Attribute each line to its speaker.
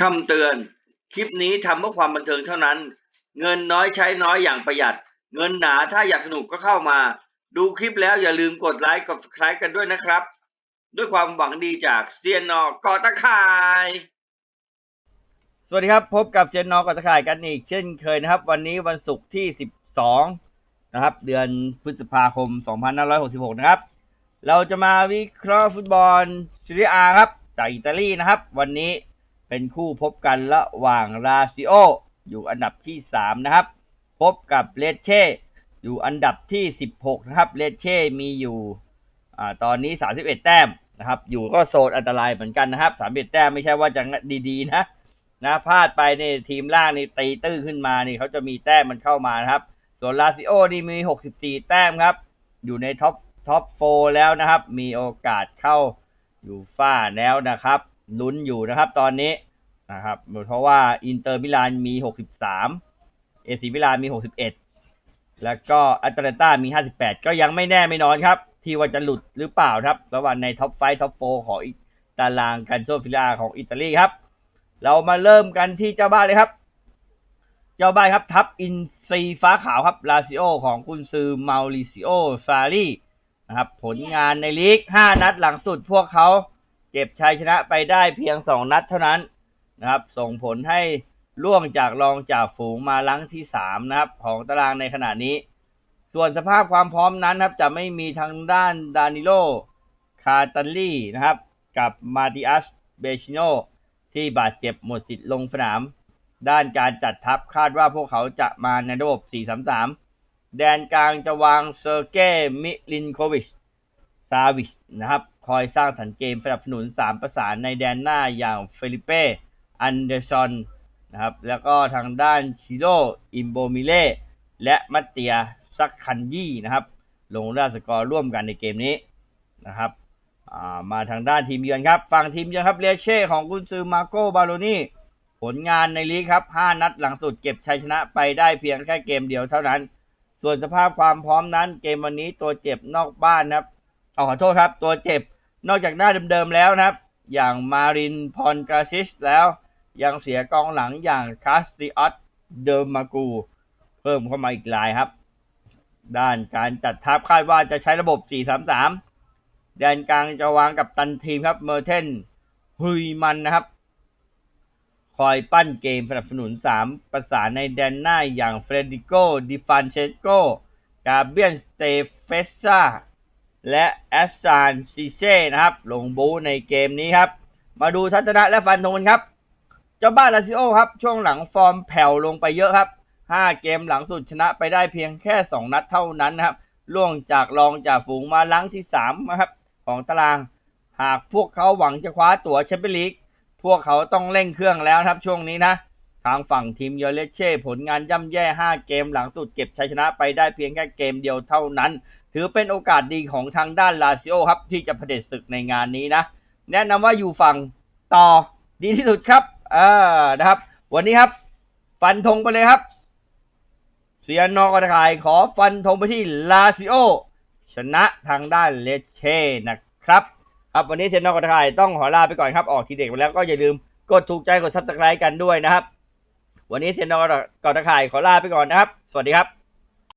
Speaker 1: คำเตือน คลิปนี้ทำเพื่อความบันเทิงเท่านั้น เงินน้อยใช้น้อยอย่างประหยัด เงินหนาถ้าอยากสนุกก็เข้ามา ดูคลิปแล้วอย่าลืมกดไลค์กด subscribe กันด้วยนะครับ ด้วยความหวังดีจากเซียนนอกอตะคาย
Speaker 2: สวัสดีครับ พบกับเจนนอกกับตะข่ายกันอีกเช่นเคยนะครับ วันนี้วันศุกร์ที่ 12 นะครับ เดือนพฤษภาคม 2566 นะครับ เราจะมาวิเคราะห์ฟุตบอลซีเรียอาครับจากอิตาลีนะครับ วันนี้ เป็นคู่พบกันระหว่างลาซิโอ อยู่อันดับที่ 3 นะครับ พบกับเลเช่ อยู่อันดับที่ 16 นะครับ เลเช่มีอยู่อ่าตอนนี้ 31 แต้มนะครับ อยู่ก็โซนอันตรายเหมือนกันนะครับ31แต้มไม่ใช่ว่าจะดีๆนะนะพลาดไปในทีมล่างนี่ตีตื้อขึ้นมานี่เขาจะมีแต้มมันเข้ามานะครับ ส่วนลาซิโอนี่มี 64 แต้มครับ อยู่ในท็อปท็อปโฟแล้วนะครับ มีโอกาสเข้าอยู่ฟ้าแล้วนะครับ ลุ้นอยู่นะครับตอนนี้ นะครับเพราะว่าอินเตอร์มิลานมี 63 เอซีมิลานมี 61 แล้วก็แอตแลนตามี 58 ก็ยังไม่แน่ไม่นอนครับ ที่ว่าจะหลุดหรือเปล่าครับระหว่างในท็อปไฟท็อปโฟของอีกตารางกันโซฟิลาของอิตาลีครับ เรามาเริ่มกันที่เจ้าบ้านเลยครับ เจ้าบ้านครับทัพอินซีฟ้าขาวครับลาซิโอของกุนซือมาริซิโอซารีนะครับผลงานในลีก 5 นัดหลังสุดพวกเขาเก็บชัยชนะไปได้เพียง 2 นัดเท่านั้น นะครับ ส่งผลให้ล่วงจากรองจากฝูงมาลังที่ 3 นะครับ ของตารางในขณะนี้ ส่วนสภาพความพร้อมนั้นครับ จะไม่มีทางด้านดานิโล คาตันลี่นะครับ กับมาติอัส เบชิโน ที่บาดเจ็บหมดสิทธิ์ลงสนาม ด้านการจัดทัพคาดว่าพวกเขาจะมาในระบบ 4-3-3 แดนกลางจะวางเซอร์เกย์มิลินโควิชซาวิชนะครับ คอยสร้างสรรค์เกมสนับสนุน 3 ประสานในแดนหน้าอย่างเฟลิเป้ อันเดอร์ซอนนะครับ แล้วก็ทางด้านชิโร่อิมโบมิเล่และมัตเตียซักคันยี่นะครับ ลงราสกอร์ร่วมกันในเกมนี้นะครับามาทางด้านทีมเยือนครับ ฝั่งทีมเยือนครับเลเช่ของกุนซือมาโกบาโลนี่ผลงานในลีกครับ 5 นัดหลังสุดเก็บชัยชนะไปได้เพียงแค่เกมเดียวเท่านั้น ส่วนสภาพความพร้อมนั้นเกมวันนี้ตัวเจ็บนอกบ้านนะครับ เอาขอโทษครับ ตัวเจ็บนอกจากหน้าเดิมๆแล้วนะครับ อย่างมารินพอนกาซิสแล้ว ยังเสียกองหลังอย่างคาสติออสเดอร์มากู เพิ่มเข้ามาอีกรายครับ ด้านการจัดทัพคาดว่าจะใช้ระบบ 4-3-3 แดนกลางจะวางกับตันทีมครับเมอร์เทนฮุยมันนะครับ คอยปั้นเกมสนับสนุน 3 ประสานในแดนหน้าอย่างเฟรดิโกดิฟันเชโกกาเบียนสเตเฟซาและแอสซานซิเช่นะครับ ลงบูในเกมนี้ครับ มาดูทัศนะและฟันธงกันครับ เจ้าบ้านลาซิโอครับ ช่วงหลังฟอร์มแผ่วลงไปเยอะครับ 5 เกมหลังสุดชนะไปได้เพียงแค่ 2 นัดเท่านั้นนะครับล่วงจากรองจากฝูงมาลังที่3นะครับของตาราง หากพวกเขาหวังจะคว้าตั๋วแชมเปี้ยนลีกพวกเขาต้องเร่งเครื่องแล้วครับช่วงนี้นะ ทางฝั่งทีมเยอเลเช่ผลงานย่ำแย่ 5 เกมหลังสุดเก็บชัยชนะไปได้เพียงแค่เกมเดียวเท่านั้น ถือเป็นโอกาสดีของทางด้านลาซิโอครับที่จะเผด็จศึกในงานนี้นะ แนะนำว่าอยู่ฝั่งต่อดีที่สุดครับ เออนะครับ วันนี้ครับ ฟันธงไปเลยครับ เซียนนอกระขายขอฟันธงไปที่ลาซิโอชนะทางด้านเลเช่นะครับครับวันนี้เซียนนอกระขายต้องขอลาไปก่อนครับออกทีเด็กไปแล้วก็อย่าลืมกดถูกใจกดซับสไครต์กันด้วยนะครับ วันนี้เซียนนอกกระขายขอลาไปก่อนนะครับ สวัสดีครับ